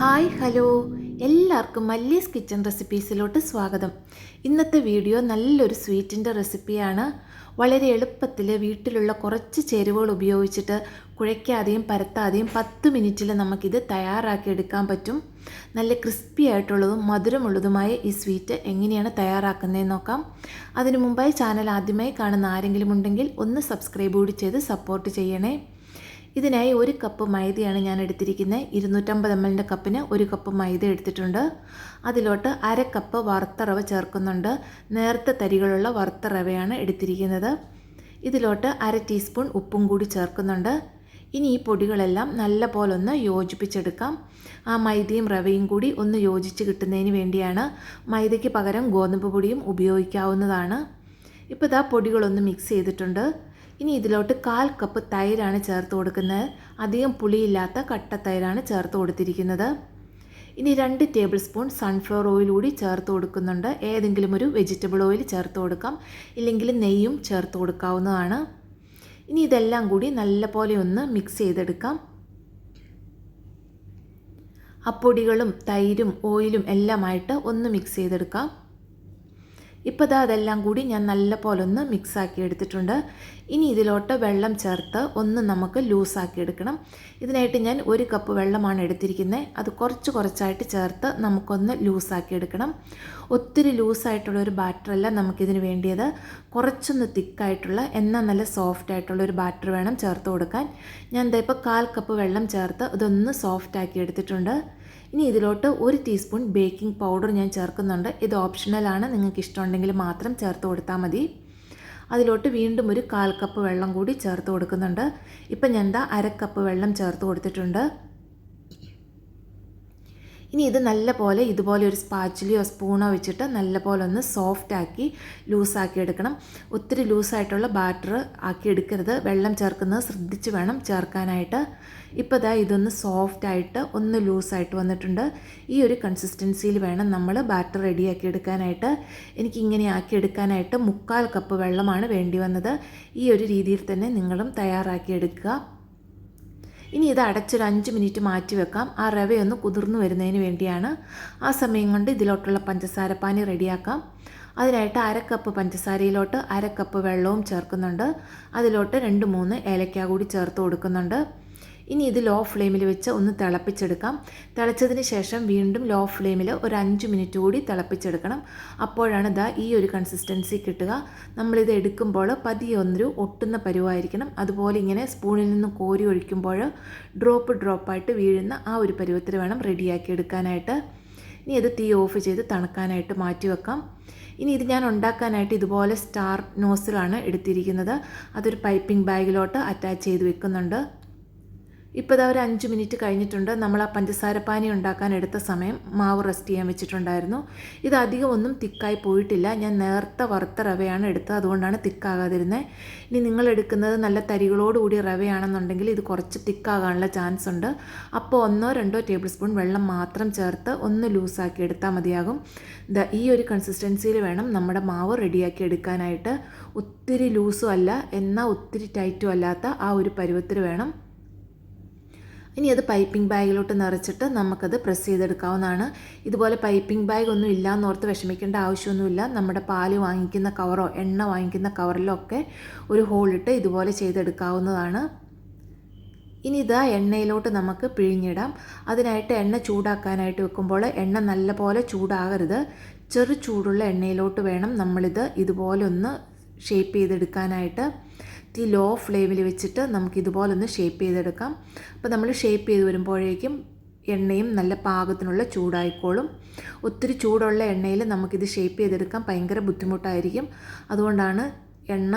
Hi hello. എല്ലാവർക്കും മല്ലീസ് kitchen റെസിപ്പീസിലോട്ട് സ്വാഗതം. ഇന്നത്തെ വീഡിയോ നല്ലൊരു സ്വീറ്റിന്റെ റെസിപ്പിയാണ്. വളരെ എളുപ്പത്തിൽ വീട്ടിലുള്ള കുറച്ച് ചേരുവകൾ ഉപയോഗിച്ചിട്ട് കുഴയ്ക്കാതെയും പരത്താതെയും പത്ത് മിനിറ്റിൽ നമുക്കിത് തയ്യാറാക്കി എടുക്കാൻ പറ്റും. നല്ല ക്രിസ്പി ആയിട്ടുള്ളതും മധുരമുള്ളതുമായ ഈ സ്വീറ്റ് എങ്ങനെയാണ് തയ്യാറാക്കുന്നതെന്ന് നോക്കാം. അതിനു മുമ്പായി ചാനൽ ആദ്യമായി കാണുന്ന ആരെങ്കിലും ഉണ്ടെങ്കിൽ ഒന്ന് സബ്സ്ക്രൈബ് കൂടി ചെയ്ത് സപ്പോർട്ട് ചെയ്യണേ. ഇതിനായി ഒരു കപ്പ് മൈദയാണ് ഞാൻ എടുത്തിരിക്കുന്നത്. ഇരുന്നൂറ്റമ്പത് എം എല്ലിന്റെ കപ്പിന് ഒരു കപ്പ് മൈദ എടുത്തിട്ടുണ്ട്. അതിലോട്ട് അര കപ്പ് വറുത്ത റവ ചേർക്കുന്നുണ്ട്. നേർത്ത തരികളുള്ള വറുത്ത റവയാണ് എടുത്തിരിക്കുന്നത്. ഇതിലോട്ട് അര ടീസ്പൂൺ ഉപ്പും കൂടി ചേർക്കുന്നുണ്ട്. ഇനി ഈ പൊടികളെല്ലാം നല്ല പോലെ ഒന്ന് യോജിപ്പിച്ചെടുക്കാം. ആ മൈദയും റവയും കൂടി ഒന്ന് യോജിച്ച് കിട്ടുന്നതിന് വേണ്ടിയാണ് മൈദയ്ക്ക് പകരം ഗോതമ്പ് പൊടിയും ഉപയോഗിക്കാവുന്നതാണ്. ഇപ്പോൾ ഇതാ പൊടികളൊന്ന് മിക്സ് ചെയ്തിട്ടുണ്ട്. ഇനി ഇതിലോട്ട് കാൽ കപ്പ് തൈരാണ് ചേർത്ത് കൊടുക്കുന്നത്. അധികം പുളിയില്ലാത്ത കട്ട തൈരാണ് ചേർത്ത് കൊടുത്തിരിക്കുന്നത്. ഇനി രണ്ട് ടേബിൾ സ്പൂൺ സൺഫ്ലവർ ഓയിൽ കൂടി ചേർത്ത് കൊടുക്കുന്നുണ്ട്. ഏതെങ്കിലും ഒരു വെജിറ്റബിൾ ഓയിൽ ചേർത്ത് കൊടുക്കാം. ഇല്ലെങ്കിൽ നെയ്യും ചേർത്ത് കൊടുക്കാവുന്നതാണ്. ഇനി ഇതെല്ലാം കൂടി നല്ലപോലെ ഒന്ന് മിക്സ് ചെയ്തെടുക്കാം. അപ്പൊടികളും തൈരും ഓയിലും എല്ലാമായിട്ട് ഒന്ന് മിക്സ് ചെയ്തെടുക്കാം. ഇപ്പോൾ ഇതാ അതെല്ലാം കൂടി ഞാൻ നല്ല പോലെ ഒന്ന് മിക്സാക്കി എടുത്തിട്ടുണ്ട്. ഇനി ഇതിലോട്ട് വെള്ളം ചേർത്ത് ഒന്ന് നമുക്ക് ലൂസാക്കി എടുക്കണം. ഇതിനായിട്ട് ഞാൻ ഒരു കപ്പ് വെള്ളമാണ് എടുത്തിരിക്കുന്നത്. അത് കുറച്ച് കുറച്ചായിട്ട് ചേർത്ത് നമുക്കൊന്ന് ലൂസാക്കി എടുക്കണം. ഒത്തിരി ലൂസായിട്ടുള്ള ഒരു ബാറ്ററല്ല നമുക്കിതിന് വേണ്ടിയത്. കുറച്ചൊന്ന് തിക്കായിട്ടുള്ള എന്നാൽ നല്ല സോഫ്റ്റ് ആയിട്ടുള്ള ഒരു ബാറ്റർ വേണം ചേർത്ത് കൊടുക്കാൻ. ഞാൻ എന്താ ഇപ്പോൾ കാൽ കപ്പ് വെള്ളം ചേർത്ത് ഇതൊന്ന് സോഫ്റ്റ് ആക്കി എടുത്തിട്ടുണ്ട്. ഇനി ഇതിലോട്ട് ഒരു ടീസ്പൂൺ ബേക്കിംഗ് പൗഡർ ഞാൻ ചേർക്കുന്നുണ്ട്. ഇത് ഓപ്ഷണലാണ്. നിങ്ങൾക്ക് ഇഷ്ടമുണ്ടെങ്കിൽ മാത്രം ചേർത്ത് കൊടുത്താൽ മതി. അതിലോട്ട് വീണ്ടും ഒരു കാൽ കപ്പ് വെള്ളം കൂടി ചേർത്ത് കൊടുക്കുന്നുണ്ട്. ഇപ്പം ഞാൻ എന്താ അര കപ്പ് വെള്ളം ചേർത്ത് കൊടുത്തിട്ടുണ്ട്. ഇനി ഇത് നല്ല പോലെ ഇതുപോലെ ഒരു സ്പാച്ചിലിയോ സ്പൂണോ വെച്ചിട്ട് നല്ല പോലെ ഒന്ന് സോഫ്റ്റ് ആക്കി ലൂസാക്കി എടുക്കണം. ഒത്തിരി ലൂസായിട്ടുള്ള ബാറ്റർ ആക്കി എടുക്കരുത്. വെള്ളം ചേർക്കുന്നത് ശ്രദ്ധിച്ച് വേണം ചേർക്കാനായിട്ട്. ഇപ്പോൾ ഇതാ ഇതൊന്ന് സോഫ്റ്റ് ആയിട്ട് ഒന്ന് ലൂസായിട്ട് വന്നിട്ടുണ്ട്. ഈ ഒരു കൺസിസ്റ്റൻസിയിൽ വേണം നമ്മൾ ബാറ്റർ റെഡിയാക്കി എടുക്കാനായിട്ട്. എനിക്ക് ഇങ്ങനെ ആക്കി എടുക്കാനായിട്ട് മുക്കാൽ കപ്പ് വെള്ളമാണ് വേണ്ടി വന്നത്. ഈ ഒരു രീതിയിൽ തന്നെ നിങ്ങളും തയ്യാറാക്കി എടുക്കുക. ഇനി ഇത് അടച്ചൊരു അഞ്ച് മിനിറ്റ് മാറ്റി വെക്കാം. ആ റവയൊന്ന് കുതിർന്നു വരുന്നതിന് വേണ്ടിയാണ് ആ സമയം കൊണ്ട് ഇതിലോട്ടുള്ള പഞ്ചസാര പാനി റെഡിയാക്കാം. അതിനായിട്ട് അര കപ്പ് പഞ്ചസാരയിലോട്ട് അര കപ്പ് വെള്ളവും ചേർക്കുന്നുണ്ട്. അതിലോട്ട് രണ്ട് മൂന്ന് ഏലക്ക കൂടി ചേർത്ത് കൊടുക്കുന്നുണ്ട്. ഇനി ഇത് ലോ ഫ്ലെയിമിൽ വെച്ച് ഒന്ന് തിളപ്പിച്ചെടുക്കാം. തിളച്ചതിന് ശേഷം വീണ്ടും ലോ ഫ്ലെയിമിൽ ഒരു അഞ്ച് മിനിറ്റ് കൂടി തിളപ്പിച്ചെടുക്കണം. അപ്പോഴാണ് ഇതാ ഈ ഒരു കൺസിസ്റ്റൻസി കിട്ടുക. നമ്മളിത് എടുക്കുമ്പോൾ പതിയെ ഒന്നൊരു ഒട്ടുന്ന പരുവായിരിക്കണം. അതുപോലെ ഇങ്ങനെ സ്പൂണിൽ നിന്ന് കോരി ഒഴിക്കുമ്പോൾ ഡ്രോപ്പ് ഡ്രോപ്പായിട്ട് വീഴുന്ന ആ ഒരു പരുവത്തിൽ വേണം റെഡിയാക്കി എടുക്കാനായിട്ട്. ഇനി അത് തീ ഓഫ് ചെയ്ത് തണുക്കാനായിട്ട് മാറ്റി വെക്കാം. ഇനി ഇത് ഞാൻ ഉണ്ടാക്കാനായിട്ട് ഇതുപോലെ സ്റ്റാർ നോസിലാണ് എടുത്തിരിക്കുന്നത്. അതൊരു പൈപ്പിംഗ് ബാഗിലോട്ട് അറ്റാച്ച് ചെയ്ത് വെക്കുന്നുണ്ട്. ഇപ്പോൾ ഇതാ ഒരു അഞ്ച് മിനിറ്റ് കഴിഞ്ഞിട്ടുണ്ട്. നമ്മൾ ആ പഞ്ചസാര പാനി ഉണ്ടാക്കാൻ എടുത്ത സമയം മാവ് റെസ്റ്റ് ചെയ്യാൻ വെച്ചിട്ടുണ്ടായിരുന്നു. ഇത് അധികം ഒന്നും തിക്കായി പോയിട്ടില്ല. ഞാൻ നേർത്ത വറുത്ത റവയാണ് എടുത്തത്. അതുകൊണ്ടാണ് തിക്കാകാതിരുന്നത് ഇനി നിങ്ങൾ എടുക്കുന്നത് നല്ല തരികളോടുകൂടി റവയാണെന്നുണ്ടെങ്കിൽ ഇത് കുറച്ച് തിക്കാകാനുള്ള ചാൻസ് ഉണ്ട്. അപ്പോൾ ഒന്നോ രണ്ടോ ടേബിൾ സ്പൂൺ വെള്ളം മാത്രം ചേർത്ത് ഒന്ന് ലൂസാക്കി എടുത്താൽ മതിയാകും. ഈ ഒരു കൺസിസ്റ്റൻസിയിൽ വേണം നമ്മുടെ മാവ് റെഡിയാക്കി എടുക്കാനായിട്ട്. ഒത്തിരി ലൂസും അല്ല എന്നാൽ ഒത്തിരി ടൈറ്റും അല്ലാത്ത ആ ഒരു പരുവത്തിൽ വേണം ഇനി അത് പൈപ്പിംഗ് ബാഗിലോട്ട് നിറച്ചിട്ട് നമുക്കത് പ്രസ് ചെയ്തെടുക്കാവുന്നതാണ്. ഇതുപോലെ പൈപ്പിംഗ് ബാഗ് ഒന്നും ഇല്ല എന്നോർത്ത് വിഷമിക്കേണ്ട ആവശ്യമൊന്നുമില്ല. നമ്മുടെ പാൽ വാങ്ങിക്കുന്ന കവറോ എണ്ണ വാങ്ങിക്കുന്ന കവറിലോ ഒക്കെ ഒരു ഹോളിട്ട് ഇതുപോലെ ചെയ്തെടുക്കാവുന്നതാണ്. ഇനി ഇതാ എണ്ണയിലോട്ട് നമുക്ക് പിഴിഞ്ഞിടാം. അതിനായിട്ട് എണ്ണ ചൂടാക്കാനായിട്ട് വെക്കുമ്പോൾ എണ്ണ നല്ലപോലെ ചൂടാകരുത്. ചെറു ചൂടുള്ള എണ്ണയിലോട്ട് വേണം നമ്മളിത് ഇതുപോലെ ഒന്ന് ഷേപ്പ് ചെയ്തെടുക്കാനായിട്ട്. തീ ലോ ഫ്ലെയിമിൽ വെച്ചിട്ട് നമുക്ക് ഇതുപോലൊന്ന് ഷേപ്പ് ചെയ്തെടുക്കാം. അപ്പോൾ നമ്മൾ ഷേപ്പ് ചെയ്ത് വരുമ്പോഴേക്കും എണ്ണയും നല്ല പാകത്തിനുള്ള ചൂടായിക്കോളും. ഒത്തിരി ചൂടുള്ള എണ്ണയിൽ നമുക്കിത് ഷേപ്പ് ചെയ്തെടുക്കാൻ ഭയങ്കര ബുദ്ധിമുട്ടായിരിക്കും. അതുകൊണ്ടാണ് എണ്ണ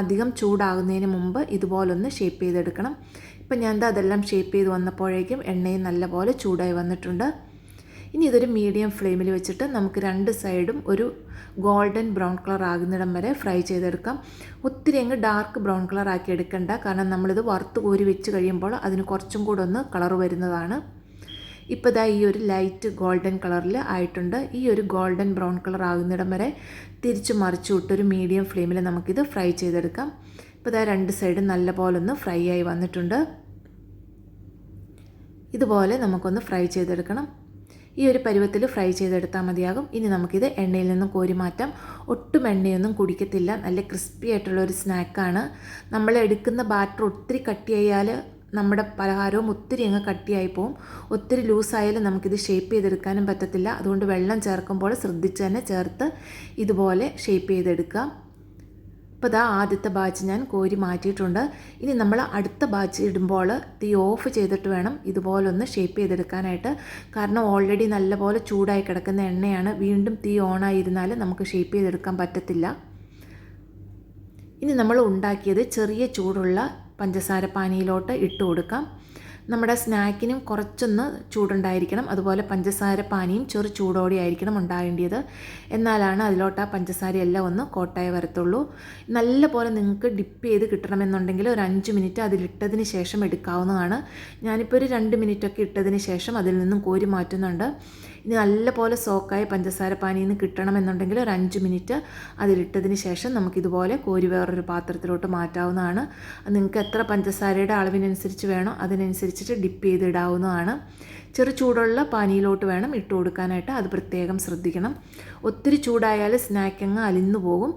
അധികം ചൂടാകുന്നതിന് മുമ്പ് ഇതുപോലൊന്ന് ഷേപ്പ് ചെയ്തെടുക്കണം. ഇപ്പം ഞാൻ അതെല്ലാം ഷേപ്പ് ചെയ്ത് വന്നപ്പോഴേക്കും എണ്ണയും നല്ലപോലെ ചൂടായി വന്നിട്ടുണ്ട്. ഇനി ഇതൊരു മീഡിയം ഫ്ലെയിമിൽ വെച്ചിട്ട് നമുക്ക് രണ്ട് സൈഡും ഒരു ഗോൾഡൻ ബ്രൗൺ കളർ ആകുന്നിടം വരെ ഫ്രൈ ചെയ്തെടുക്കാം. ഒത്തിരി അങ്ങ് ഡാർക്ക് ബ്രൗൺ കളർ ആക്കി എടുക്കണ്ട. കാരണം നമ്മളിത് വറുത്ത് കോരി വെച്ച് കഴിയുമ്പോൾ അതിന് കുറച്ചും കൂടെ ഒന്ന് കളർ വരുന്നതാണ്. ഇപ്പോൾ ഇതാ ഈ ഒരു ലൈറ്റ് ഗോൾഡൻ കളറിൽ ആയിട്ടുണ്ട്. ഈ ഒരു ഗോൾഡൻ ബ്രൗൺ കളർ ആകുന്നിടം വരെ തിരിച്ച് മറിച്ചു ഒരു മീഡിയം ഫ്ലെയിമിൽ നമുക്കിത് ഫ്രൈ ചെയ്തെടുക്കാം. ഇപ്പോൾ ഇതാ രണ്ട് സൈഡും നല്ലപോലെ ഒന്ന് ഫ്രൈ ആയി വന്നിട്ടുണ്ട്. ഇതുപോലെ നമുക്കൊന്ന് ഫ്രൈ ചെയ്തെടുക്കണം. ഈ ഒരു പരുവത്തിൽ ഫ്രൈ ചെയ്തെടുത്താൽ മതിയാകും. ഇനി നമുക്കിത് എണ്ണയിൽ നിന്നും കോരി മാറ്റാം. ഒട്ടും എണ്ണയൊന്നും കുടിക്കത്തില്ല. നല്ല ക്രിസ്പി ആയിട്ടുള്ള ഒരു സ്നാക്കാണ് നമ്മൾ എടുക്കുന്ന ബാറ്റർ ഒത്തിരി കട്ടിയായാൽ നമ്മുടെ പലഹാരവും ഒത്തിരി അങ്ങ് കട്ടിയായി പോവും. ഒത്തിരി ലൂസായാലും നമുക്കിത് ഷേപ്പ് ചെയ്തെടുക്കാനും പറ്റത്തില്ല. അതുകൊണ്ട് വെള്ളം ചേർക്കുമ്പോൾ ശ്രദ്ധിച്ച് തന്നെ ചേർത്ത് ഇതുപോലെ ഷേപ്പ് ചെയ്തെടുക്കാം. അപ്പോൾ ഇതാ ആദ്യത്തെ ബാച്ച് ഞാൻ കോരി മാറ്റിയിട്ടുണ്ട്. ഇനി നമ്മൾ അടുത്ത ബാച്ച് ഇടുമ്പോൾ തീ ഓഫ് ചെയ്തിട്ട് വേണം ഇതുപോലൊന്ന് ഷേപ്പ് ചെയ്തെടുക്കാനായിട്ട്. കാരണം ഓൾറെഡി നല്ലപോലെ ചൂടായി കിടക്കുന്ന എണ്ണയാണ് വീണ്ടും തീ ഓണായിരുന്നാൽ നമുക്ക് ഷേപ്പ് ചെയ്തെടുക്കാൻ പറ്റത്തില്ല. ഇനി നമ്മൾ ഉണ്ടാക്കിയത് ചെറിയ ചൂടുള്ള പഞ്ചസാര പാനിയിലോട്ട് ഇട്ട് കൊടുക്കാം. നമ്മുടെ സ്നാക്കിനും കുറച്ചൊന്ന് ചൂടുണ്ടായിരിക്കണം. അതുപോലെ പഞ്ചസാര പാനിയും ചെറു ചൂടോടെ ആയിരിക്കണം ഉണ്ടാകേണ്ടത് എന്നാലാണ് അതിലോട്ട് ആ പഞ്ചസാരയെല്ലാം ഒന്ന് കോട്ടായി വരത്തുള്ളൂ. നല്ല പോലെ നിങ്ങൾക്ക് ഡിപ്പ് ചെയ്ത് കിട്ടണമെന്നുണ്ടെങ്കിൽ ഒരു അഞ്ച് മിനിറ്റ് അതിലിട്ടതിന് ശേഷം എടുക്കാവുന്നതാണ്. ഞാനിപ്പോൾ ഒരു രണ്ട് മിനിറ്റൊക്കെ ഇട്ടതിന് ശേഷം അതിൽ നിന്നും കോരി മാറ്റുന്നുണ്ട്. ഇനി നല്ലപോലെ സോക്കായി പഞ്ചസാര പാനിയിൽ നിന്ന് കിട്ടണമെന്നുണ്ടെങ്കിൽ ഒരു അഞ്ച് മിനിറ്റ് അതിലിട്ടതിന് ശേഷം നമുക്കിതുപോലെ കോരി വേറൊരു പാത്രത്തിലോട്ട് മാറ്റാവുന്നതാണ്. നിങ്ങൾക്ക് എത്ര പഞ്ചസാരയുടെ അളവിനനുസരിച്ച് വേണോ അതിനനുസരിച്ചിട്ട് ഡിപ്പ് ചെയ്തിടാവുന്നതാണ്. ചെറു ചൂടുള്ള പാനിയിലോട്ട് വേണം ഇട്ട് കൊടുക്കാനായിട്ട് അത് പ്രത്യേകം ശ്രദ്ധിക്കണം. ഒത്തിരി ചൂടായാൽ സ്നാക്ക് അങ്ങ് അലിന്നു പോകും.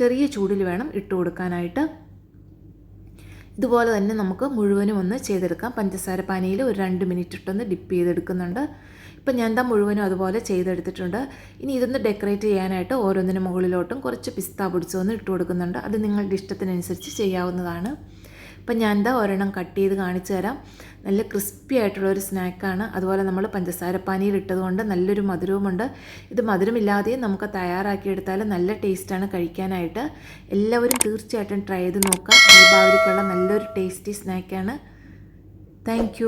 ചെറിയ ചൂടിൽ വേണം ഇട്ട് കൊടുക്കാനായിട്ട്. ഇതുപോലെ തന്നെ നമുക്ക് മുഴുവനും ഒന്ന് ചെയ്തെടുക്കാം. പഞ്ചസാര പാനിയിൽ ഒരു രണ്ട് മിനിറ്റ് ഇട്ടൊന്ന് ഡിപ്പ് ചെയ്തെടുക്കുന്നുണ്ട്. ഇപ്പം ഞാൻ എന്താ മുഴുവനും അതുപോലെ ചെയ്തെടുത്തിട്ടുണ്ട്. ഇനി ഇതൊന്ന് ഡെക്കറേറ്റ് ചെയ്യാനായിട്ട് ഓരോന്നിന് മുകളിലോട്ടും കുറച്ച് പിസ്ത പൊടിച്ചൊന്ന് ഇട്ട് കൊടുക്കുന്നുണ്ട്. അത് നിങ്ങളുടെ ഇഷ്ടത്തിനനുസരിച്ച് ചെയ്യാവുന്നതാണ്. ഇപ്പം ഞാൻ എന്താ ഒരെണ്ണം കട്ട് ചെയ്ത് കാണിച്ചു തരാം. നല്ല ക്രിസ്പി ആയിട്ടുള്ള ഒരു സ്നാക്കാണ്. അതുപോലെ നമ്മൾ പഞ്ചസാര പാനിയിൽ ഇട്ടതുകൊണ്ട് നല്ലൊരു മധുരവുമുണ്ട്. ഇത് മധുരമില്ലാതെയും നമുക്ക് തയ്യാറാക്കിയെടുത്താൽ നല്ല ടേസ്റ്റാണ് കഴിക്കാനായിട്ട്. എല്ലാവരും തീർച്ചയായിട്ടും ട്രൈ ചെയ്ത് നോക്കാം ദീപാവലിക്കുള്ള നല്ലൊരു ടേസ്റ്റി സ്നാക്കാണ്. താങ്ക്